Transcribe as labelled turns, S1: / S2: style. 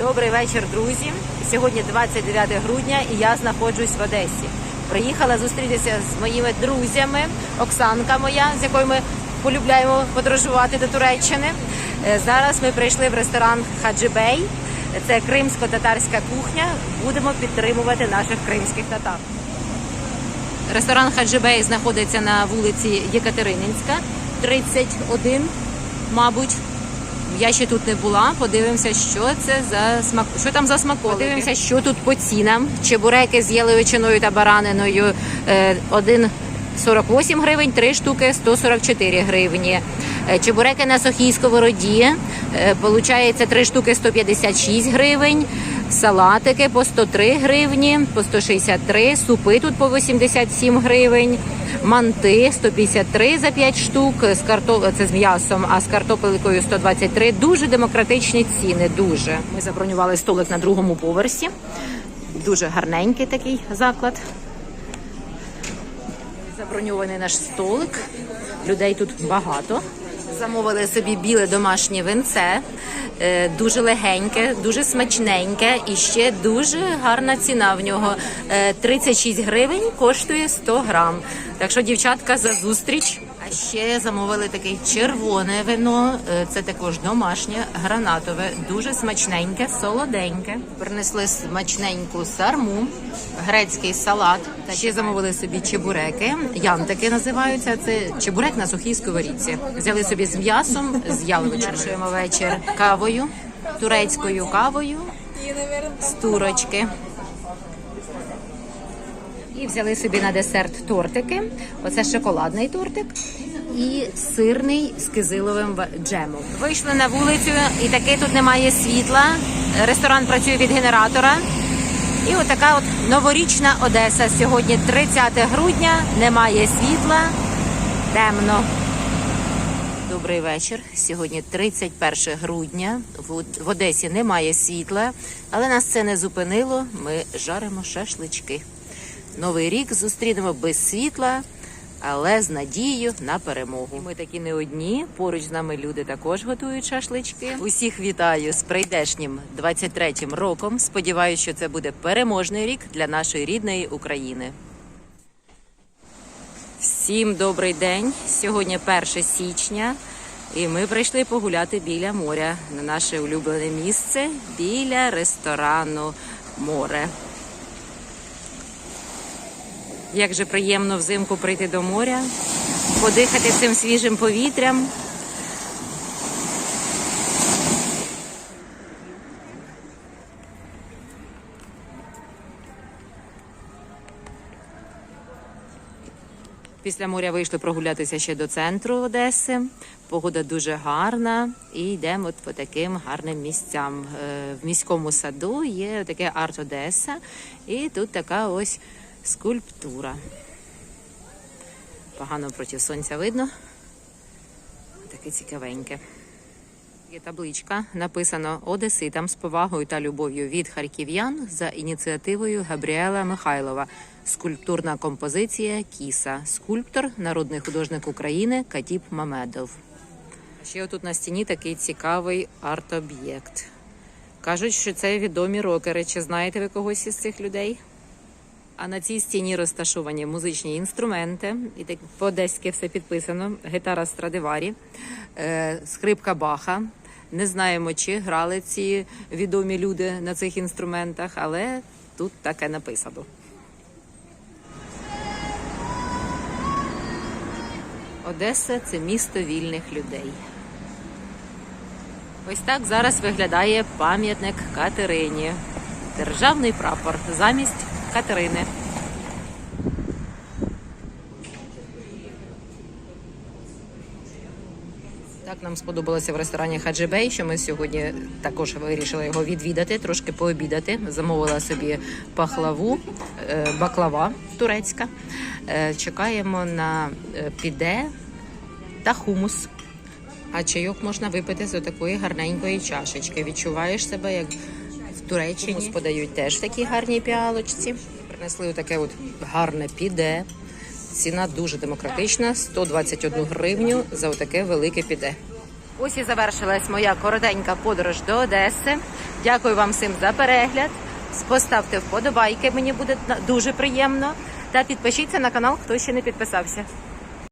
S1: Добрий вечір, друзі. Сьогодні 29 грудня і я знаходжусь в Одесі. Приїхала зустрітися з моїми друзями. Оксанка моя, з якою ми полюбляємо подорожувати до Туреччини. Е, Зараз ми прийшли в ресторан Хаджибей. Це кримсько-татарська кухня. Будемо підтримувати наших кримських татар. Ресторан Хаджибей знаходиться на вулиці Єкатерининська, 31, мабуть. Я ще тут не була. Подивимося, що це за смак. Що там за смаколики. Подивимося, що тут по цінам. Чебуреки з яловичиною та бараниною е, 1,48 гривень, 3 штуки 144 гривні. Е, Чебуреки на сухій сковороді. е, Получається 3 штуки 156 гривень. Салатики по 103 гривні, по 163, супи тут по 87 гривень, манти 153 за 5 штук, з карто... це з м'ясом, а з картопелькою 123. Дуже демократичні ціни, дуже. Ми забронювали столик на другому поверсі. Дуже гарненький такий заклад. Заброньований наш столик. Людей тут багато. Замовили собі біле домашнє винце, е, дуже легеньке, дуже смачненьке і ще дуже гарна ціна в нього. Е, 36 гривень коштує 100 грам. Так що, дівчатка, за зустріч. А ще замовили таке червоне вино. Е, Це також домашнє, гранатове, дуже смачненьке, солоденьке. Принесли смачненьку сарму, грецький салат. Та ще замовили собі чебуреки. Янтики називаються. Це чебурек на сухій сковорідці. Взяли собі з м'ясом, з яловичиною. Вечір кавою, турецькою кавою з турочки. І взяли собі на десерт тортики. Оце шоколадний тортик і сирний з кизиловим джемом. Вийшли на вулицю, і таки тут немає світла. Ресторан працює від генератора. І отака от новорічна Одеса. Сьогодні 30 грудня, немає світла, темно. Добрий вечір. Сьогодні 31 грудня. В Одесі немає світла, але нас це не зупинило. Ми жаримо шашлички. Новий рік зустрінемо без світла, але з надією на перемогу. Ми такі не одні. Поруч з нами люди також готують шашлички. Усіх вітаю з прийдешнім 23-м роком. Сподіваюся, що це буде переможний рік для нашої рідної України. Всім добрий день. Сьогодні 1 січня, і ми прийшли погуляти біля моря на наше улюблене місце біля ресторану Море. Як же приємно взимку прийти до моря, подихати цим свіжим повітрям. Після моря вийшли прогулятися ще до центру Одеси. Погода дуже гарна, і йдемо от по таким гарним місцям. Е, В міському саду є таке арт Одеса, і тут така ось скульптура. Погано проти сонця видно. Таке цікавеньке. Є табличка, написано Одеситам з повагою та любов'ю від харків'ян за ініціативою Габріела Михайлова. Скульптурна композиція Кіса. Скульптор, народний художник України Катіп Мамедов. Ще тут на стіні такий цікавий арт-об'єкт. Кажуть, що це відомі рокери. Чи знаєте ви когось із цих людей? А на цій стіні розташовані музичні інструменти, і так по-одеськи все підписано: гітара Страдиварі, е, скрипка Баха. Не знаємо, чи грали ці відомі люди на цих інструментах, але тут таке написано. Одеса це місто вільних людей. Ось так зараз виглядає пам'ятник Катерині. Державний прапор замість Катерини. Так нам сподобалося в ресторані Хаджибей, що ми сьогодні також вирішили його відвідати, трошки пообідати. Замовила собі пахлаву, е, баклава турецька. Е, Чекаємо на е, піде та хумус. А чайок можна випити з такої гарненької чашечки. Відчуваєш себе як в Туреччині. Подають теж в такій гарній піалочці. Принесли таке от гарне піде. Ціна дуже демократична 121 гривню за отаке велике піде. Ось і завершилась моя коротенька подорож до Одеси. Дякую вам всім за перегляд. Поставте вподобайки, мені буде дуже приємно. Та підпишіться на канал, хто ще не підписався.